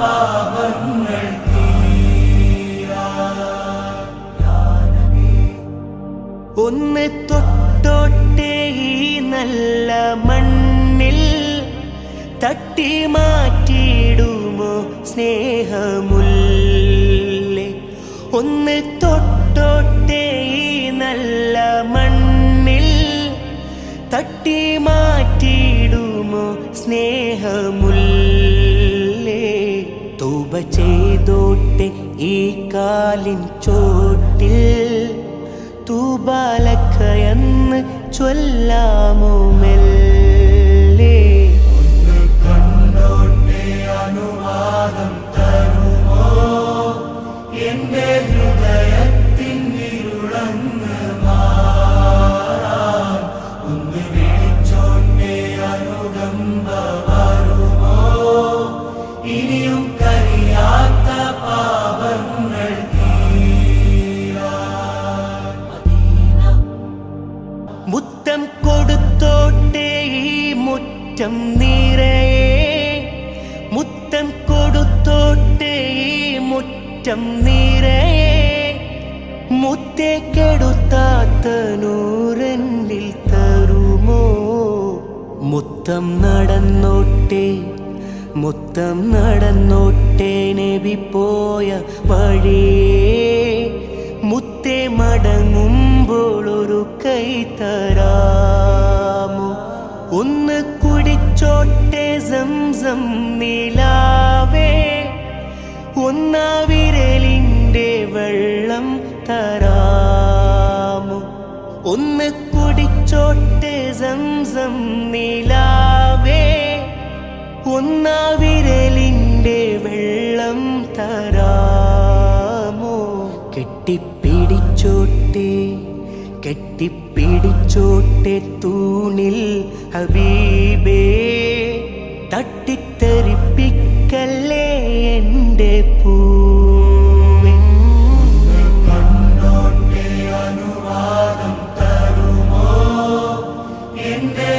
പാപങ്ങൾ ഒന്ന് തൊട്ടോട്ടെ ഈ നല്ല മണ്ണിൽ തട്ടി മാറ്റിയിടുമോ സ്നേഹമുല്ലേ? ഒന്ന് തൊട്ടോട്ടെ ഈ നല്ല മണ്ണിൽ തട്ടി മാറ്റിയിടുമോ സ്നേഹമുല്ലേ ചെയ്തോട്ടെ ഈ കാലിൻ ചോട്ടിൽ. തൂബാലക്കയെന്ന് ചൊല്ലാമോ മെല്ലെ? ഇനിയും മുറ്റം നിറയെ മുത്തം കൊടുത്തോട്ടേ മുറ്റം നിറയെ. മുത്തേ കെടുത്താത്ത നൂറന്നിൽ തരുമോ? മുത്തം നടന്നോട്ടേ മുത്തം നടന്നോട്ടേ നബി പോയ വഴിയേ മുത്തേ മടങ്ങുമ്പോൾ ഒരു കൈ തരാമോ? ഒന്ന് കുടിച്ചോട്ടെ സംസം നിലാവേ. ഒന്നാ വിരലിന്റെ വെള്ളം തരാമോ. ഒന്ന് കുടിച്ചോട്ടെ സംസം നിലാവേ. ഒന്നാ വിരലിന്റെ വെള്ളം തരാമോ. കെട്ടിപ്പിടിച്ചോട്ടെ കെട്ടിപ്പിടിച്ചോട്ടെ തൂണിൽ ഹബീബേ. തട്ടിത്തെറിപ്പിക്കല്ലേ എന്റെ പൂ അനുവാദം തരുമോ? എന്റെ